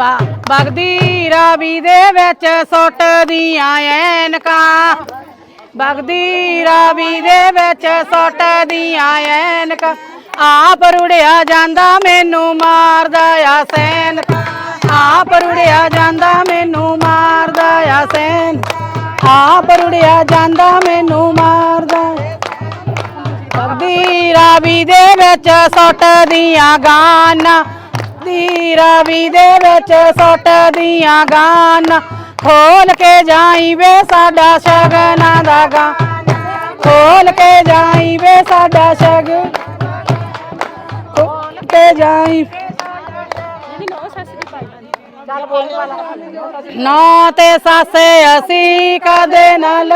ਬਾ- ਬਗਦੀ ਰਾਵੀ ਦੇ ਵਿੱਚ ਸੁੱਟਦੀਆਂ ਐਨਕਾਂ। ਬਗਦੀ ਰਾਵੀ ਦੇ ਵਿੱਚ ਸੁੱਟਦੀਆਂ ਐਨਕਾਂ। ਆਪ ਰੁੜਿਆ ਜਾਂਦਾ ਮੈਨੂੰ ਮਾਰਦਾ ਆ ਸੈਨ ਆਪ ਰੁੜਿਆ ਜਾਂਦਾ ਮੈਨੂੰ ਮਾਰਦਾ ਆ ਸੈਨ ਆਪ ਰੁੜਿਆ ਜਾਂਦਾ ਮੈਨੂੰ ਮਾਰਦਾ। ਬਗਦੀ ਰਾਵੀ ਦੇ ਵਿੱਚ ਸੁੱਟਦੀਆਂ ਗਾਨਾਂ। ਦੀ ਰਾਵੀ ਦੇ ਵਿੱਚ ਸੁੱਟਦੀਆਂ ਗਾਨਾਂ। ਖੋਲ ਕੇ ਜਾਈ ਵੇ ਸਾਡਾ ਸ਼ਗਨਾਂ ਦਾ ਗਾ ਖੋਲ ਕੇ ਜਾਈ ਵੇ ਸਾਡਾ ਸ਼ਗ ਖੋਲ ਕੇ ਜਾਈ ਨੌ ਤੇ ਸਾਸੇ ਅਸੀਂ ਕਦੇ ਨਾਲ।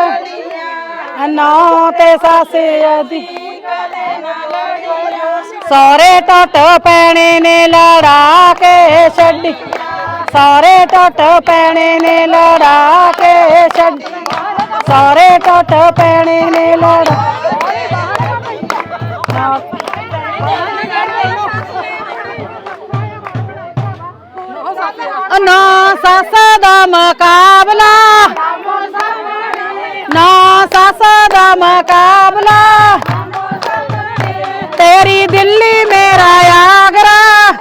ਨੌ ਤੇ ਸਾਸੇ ਅਸੀਂ ਸਾਰੇ ਟੁੱਟ ਪੈਣੇ ਨੇ ਲੜਾ ਕੇ ਛੱਡੀ। ਸਾਰੇ ਟੁੱਟ ਪੈਣੇ ਨੇ ਲੜਾ ਕੇ ਛੱਡੀ। ਸਾਰੇ ਟੁੱਟ ਪੈਣੇ ਨੇ ਲੜਾ। ਨਾ ਸੱਸ ਦਾ ਮੁਕਾਬਲਾ। ਨਾ ਸੱਸ ਦਾ ਮੁਕਾਬਲਾ। ਦਿੱਲੀ ਮੇਰਾ ਆਗਰਾ।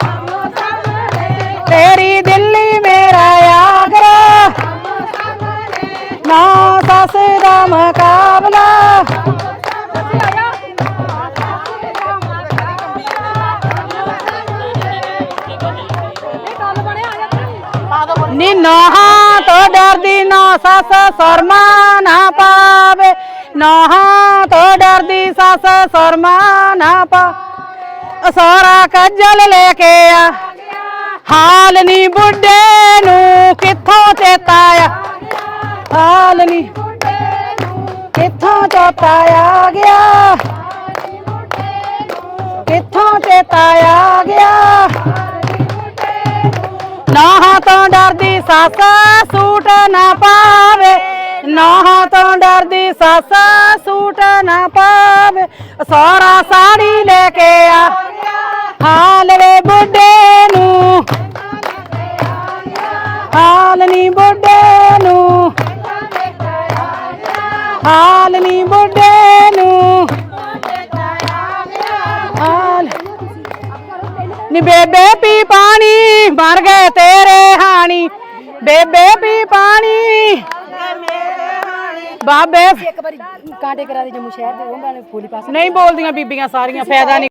ਤੇਰੀ ਦਿੱਲੀ ਮੇਰਾ ਆਗਰਾ। ਨਾ ਸੱਸ ਦਾ ਮੁਕਾਬਲਾ। ਨੀ ਨੋਹਾਂ ਤੋਂ ਡਰਦੀ ਨਾ ਸੱਸ ਸਰਮਾ ਨਾ ਪਾਵੇ। ਨੋਹਾਂ ਤੋਂ ਡਰਦੀ ਸੱਸ ਸਰਮਾ ਨਾ ਪਾ ਸਾਰਾ ਕੱਜਲ ਲੈ ਕੇ ਆ। ਹਾਲ ਨੀ ਬੁੱਢੇ ਨੂੰ ਕਿੱਥੋਂ ਚੇਤਾ ਆ ਹਾਲ ਨੀ ਕਿੱਥੋਂ ਚੇਤਾ ਆ ਗਿਆ? ਕਿੱਥੋਂ ਚੇਤਾ ਆ ਗਿਆ? ਨਾਹਾਂ ਤੋਂ ਡਰਦੀ ਸੱਸ ਸੂਟ ਨਾ ਪਾਵੇ। ਨਾਹਾਂ ਤੋਂ ਡਰਦੀ ਸੱਸ ਸੂਟ ਨਾ ਪਾਵੇ। ਸਾਰਾ ਸਾੜੀ ਲੈ ਕੇ ਆ। ਹਾਲ ਵੇ ਬੁੱਢੇ ਨੂੰ। ਹਾਲ ਨੀ ਬੁੱਢੇ ਨੂੰ। ਹਾਲ ਨੀ ਬੁੱਢੇ ਨੂੰ। ਹਾਲ ਨੀ ਬੇਬੇ ਪੀ ਪਾਣੀ ਮਰ ਗਏ ਤੇਰੇ ਹਾਣੀ। ਬੇਬੇ ਪੀ ਪਾਣੀ। ਬਾਬੇ ਇੱਕ ਵਾਰੀ ਕਾਂਟੇ ਕਰਾ ਦੇ ਜੰਮੂ ਸ਼ਹਿਰ ਦੇ ਉਹ ਮੈਂ ਫੂਲੀ ਪਾਸ ਨਹੀਂ ਬੋਲਦੀਆਂ ਬੀਬੀਆਂ ਸਾਰੀਆਂ ਫਾਇਦਾ ਨਹੀਂ।